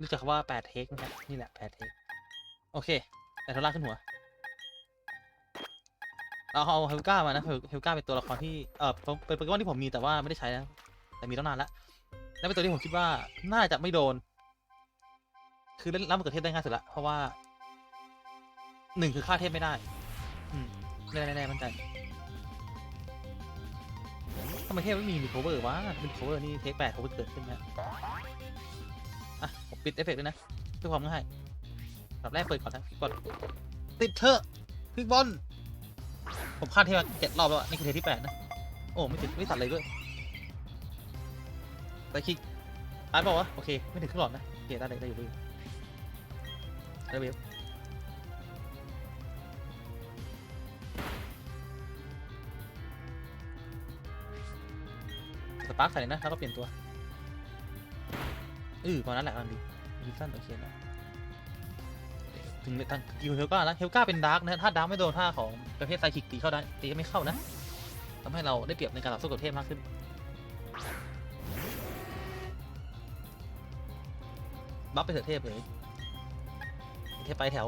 รู้จักคำว่าแปดเทคไหมครับนี่แหละแปดเทคโอเคแต่ทาร่าขึ้นหัว เราเอาเฮลก้ามานะเฮลก้าเป็นตัวละครที่เออเป็นเป็นโปเกมอนที่ผมมีแต่ว่าไม่ได้ใช้นะแต่มีตั้งนานละและเป็นตัวที่ผมคิดว่าน่าจะไม่โดน คือเล่นรับมะเขือเทศได้ง่ายสุดละเพราะว่าหนึ่งคือฆ่าเทพไม่ได้แน่แน่แน่มั่นใจทำไมเทพไม่มีมีโคเวอร์วะมีโคเวอร์นี่เทคแปดโคเวอร์เกิดขึ้นนะ อะผมปิดเอฟเฟกต์ด้วยนะเพื่อความง่ายอันดับแรกเปิดก่อนนะกดติดเถอะคลิกบอลผมฆ่าเทพมาเจ็ดรอบแล้วอะนี่คือเทปที่แปดนะ โอ้ไม่ติดไม่ตัดเลยด้วยไปคลิกอ่านบอกว่าวะโอเค ไม่ถึงครึ่งหลอดนะโอเคได้เลยได้อยู่ได้อยู่ได้เวฟสปาร์คใส่เลยนะแล้วก็เปลี่ยนตัว เออตอนนั้นแหละกำลังดีดีสั้นโอเคนะถึงทางกิวเฮลก้านะเฮลก้าเป็นดาร์กนะถ้าดาร์กไม่โดนท่าของประเภทไซคิกตีเข้าได้ตีก็ไม่เข้านะทำให้เราได้เปรียบในการต่อสู้กับเทพมากขึ้นบัฟไปเถอะเทพเลยเทพไปแถว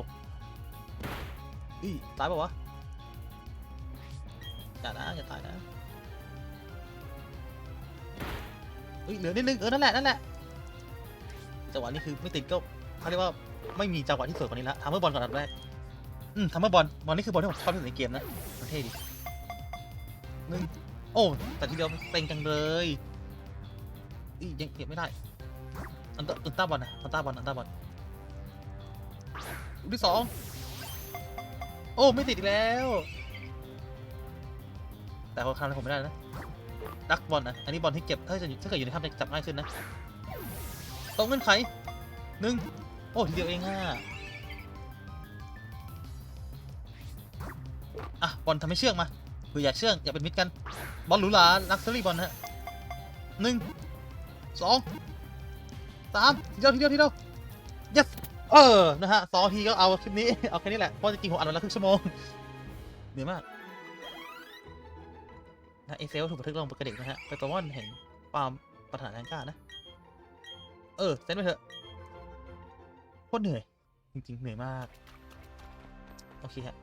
อีตายปะวะอย่านะอย่าตายนะอุ้ยเหลือนิดนึงเออนั่นแหละนั่นแหละ จังหวะนี้คือไม่ติดก็เขาเรียกว่าไม่มีจังหวะที่สวยกว่านี้ละทำเมื่อบอลก่อนอันดับแรกอืมทำเมื่อบอลบอลนี่คือบอลที่ผมชอบที่สุดในเกมนะมันเท่ดีหนึ่งโอ้แต่ทีเดียวเต็งจังเลยอียังเก็บไม่ได้อันตอันต้าบอลนะอันต้าบอลอันต้าบอลลูกที่สองโอ้ไม่ติดอีกแล้ว แต่คนครั้งนี้ผมไม่ได้นะดักบอลนะอันนี้บอลที่เก็บถ้าจะอยู่ถ้าเกิดอยู่ในถ้ำจะจับง่ายขึ้นนะ ตรงเงื่อนไขหนึ่งโอ้ทีเดียวเองอะอะบอลทำให้เชื่องมาเผื่ออยากเชื่องอยากเป็นมิตรกัน บอลหรูหราลักซ์รี่บอลนะฮะหนึ่งสองสามทีเดียวทีเดียวทีเดียว yes เออ นะฮะสองทีก็เอาคลิปนี้ เอาแค่นี้แหละ เพราะจริงๆผมอัดวันละครึ่งชั่วโมง เหนื่อยมากนะเอเซลถูกบันทึกลงปกระเด็กนะฮะเป็นตัวว่อนเห็นความปรารถนาแรงกล้านะ เออเซ็นไปเถอะโคตรเหนื่อย จริง ๆ เหนื่อยมาก โอเคฮะ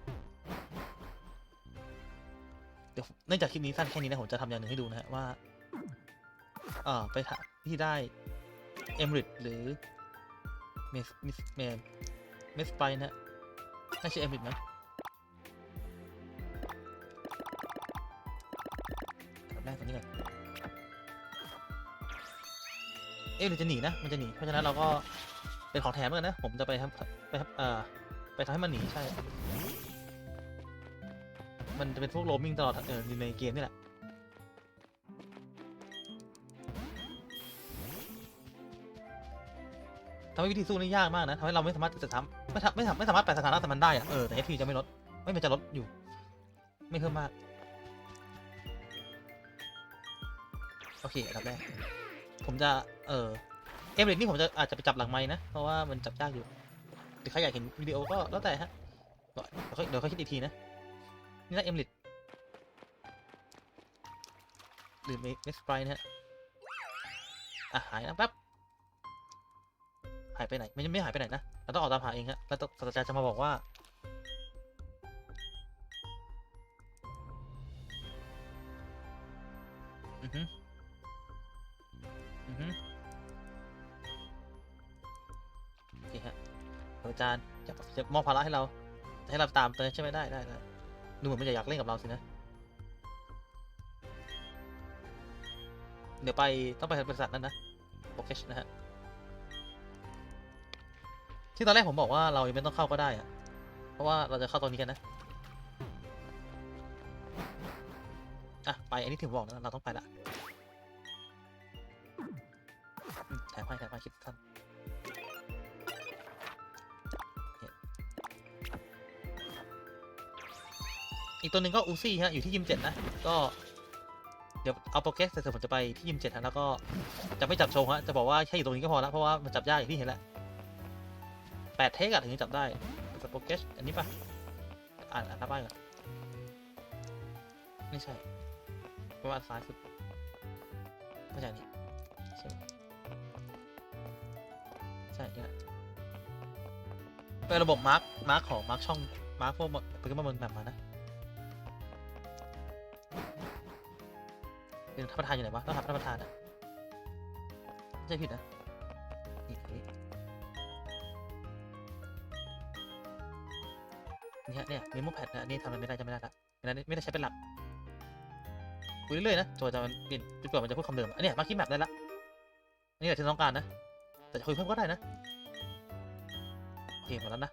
เดี๋ยวเนื่องจากคลิปนี้สั้นแค่นี้นะผมจะทำอย่างหนึ่งให้ดูนะฮะว่าเอ่อไปที่ได้เอมริดหรือเมสมิสเมนเมสไปนะน่าชื่อเอมริดมั้งอันดับแรกตัวนี้ก่อน เอมริดจะหนีนะ มันจะหนี เพราะฉะนั้นเราก็เป็นของแถมเหมือนกันนะ ผมจะไปทำไปทำเอ่อไปทำให้มันหนีใช่ มันจะเป็นพวกโรมมิ่งตลอดเอออยู่ในเกมนี่แหละ ทำให้วิธีสู้นี่ยากมากนะทำให้เราไม่สามารถจะทำไม่ทำไม่ทำไม่สามารถแปลสถานะแต่มันได้อะเออแต่ FP จะไม่ลด ไม่มันจะลดอยู่ ไม่เพิ่มมาก โอเคอันดับแรก ผมจะ เออเอมเล็นี่ผมจะอาจจะไปจับหลังไม้นะ เพราะว่ามันจับยากอยู่หรือใครอยากเห็นวิดีโอก็แล้วแต่ฮะ เดี๋ยวค่อยเดี๋ยวค่อยคิดอีกทีนะ นี่นะเอมเล็หรือเมสไ r รนะฮะ อะหายนะแป๊บ หายไปไหน ไม่ไม่หายไปไหนนะ เราต้องออกตามหาเองฮะ แล้วต้องศาสตราจารย์จะมาบอกว่าอือฮึอือฮึ โอเคฮะศาสตราจารย์จะจะมอบภาระให้เรา ให้เราตามเตยใช่ไหมได้ได้ได้ดูเหมือนมันจะอยากเล่นกับเราสินะ เดี๋ยวไปต้องไปบริษัทนั้นนะโอเคนะฮะ ที่ตอนแรกผมบอกว่าเรายังไม่ต้องเข้าก็ได้อะเพราะว่าเราจะเข้าตอนนี้กันนะ อะ ไปอันนี้ถึงบอกนะเราต้องไปละ อืมแถมให้แถมให้คิดท่านเนี่ยอีกตัวหนึ่งก็อูซี่ฮะอยู่ที่ยิมเจ็ดนะ ก็เดี๋ยวเอาโปรเกสเสร็จผมจะไปที่ยิมเจ็ดฮะแล้วก็จะไม่จับโชว์ฮะจะบอกว่าแค่อยู่ตรงนี้ก็พอละเพราะว่ามันจับยากอย่างที่เห็นแหละแปดเทคอะถึงจะจับได้สโปรเกชอันนี้ปะอ่านอ่านหน้าป้ายก่อนไม่ใช่เพราะว่าอันซ้ายสุดไม่ใช่นี่ใช่ไหมใช่ใช่ เนี่ย เป็นระบบมาร์คมาร์คของมาร์คช่องมาร์คพวกโปเกมอนบนแบบมานะเป็นท่านประธานอยู่ไหนวะต้องหาท่านประธานอะไม่ใช่ผิดนะนี่อันนี้นี่ฮะเนี่ยเมมโมแพดนะอันนี่ทำอะไรไม่ได้จะไม่ได้ละไม่ได้ไม่ได้ใช้เป็นหลักคุยเรื่อยๆนะจนจะมันเปลี่ยนจนกว่ามันจะพูดคำเดิมอันนี้มาร์คิแมปได้ละนนี่แหละที่ต้องการนะ แต่จะคุยเพิ่มก็ได้นะ โอเคหมดแล้วนะ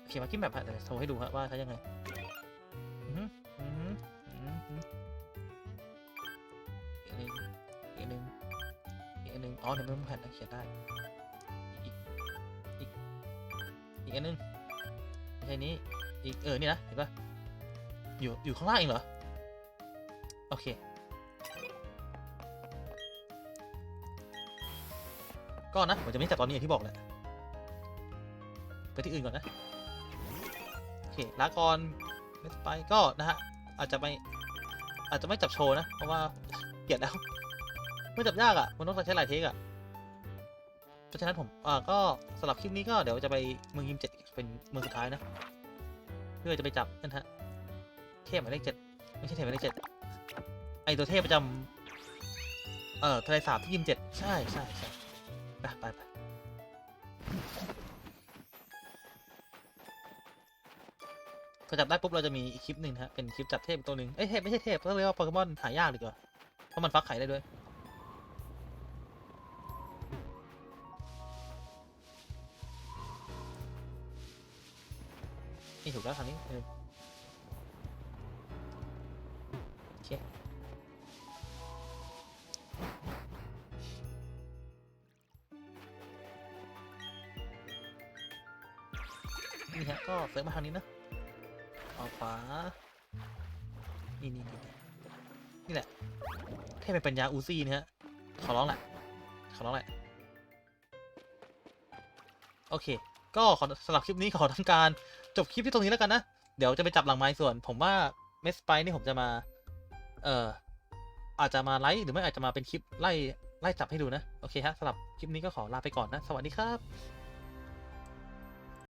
โอเคมากิ้มแบบฮะเดี๋ยวโชว์ให้ดูฮะว่าใช้ยังไงอื้มอื้มอื้มอีกนหนึ่งอีกนหนึ่งอีกนหนึ่งอ๋อเดี๋ยวไม่ต้องแผ่นนะเขียนได้ อีก อีก อีกอันหนึ่งไม่ใช่นี้ อีก เออ นี่นะ เห็นปะอยู่ อยู่ข้างล่างเองเหรอ โอเค ก็นะผมจะไม่จับตอนนี้อย่างที่บอกแหละไปที่อื่นก่อนนะโอเคลากรไม่ไปก็นะฮะอาจจะไม่อาจจะไม่จับโชว์นะเพราะว่าเกลียดแล้วไม่จับยากอะ่ะมันต้องใช้หลายเทคอะ่ะเพราะฉะนั้นผมอ่าก็สำหรับคลิปนี้ก็เดี๋ยวจะไปเมืองยิมเจ็ดเป็นเมืองสุดท้ายนะเพื่อจะไปจับนั่นฮะเทพหมายเลขเจ็ดไม่ใช่เทพหมายเลขเจ็ดไอตัวเทพประจำเอ่อทะเลสาบที่ยิมเจ็ดใช่ใช่ใช่ ไปไปไปพอจับได้ปุ๊บเราจะมีอีกคลิปหนึ่งฮะเป็นคลิปจับเทพตัวหนึ่งเอ้ยเทพไม่ใช่เทพต้องเรียกว่าโปเกมอนหายากดีกว่าเพราะมันฟักไข่ได้ด้วยนี่ถูกแล้วทางนี้เออโอเค นี่ฮะก็เซิร์ฟมาทางนี้นะออกขวา นี่นี่นี่นี่แหละเทพเป็นปัญญาอูซี่นะฮะขอร้องแหละขอร้องแหละโอเค ก็ขอสำหรับคลิปนี้ขอทำการจบคลิปที่ตรงนี้แล้วกันนะ เดี๋ยวจะไปจับหลังไม้ส่วน ผมว่าเมสไปนี่ผมจะมา เอ่อ อาจจะมาไลฟ์หรือไม่อาจจะมาเป็นคลิปไล่ไล่จับให้ดูนะ โอเคฮะสำหรับคลิปนี้ก็ขอลาไปก่อนนะ สวัสดีครับ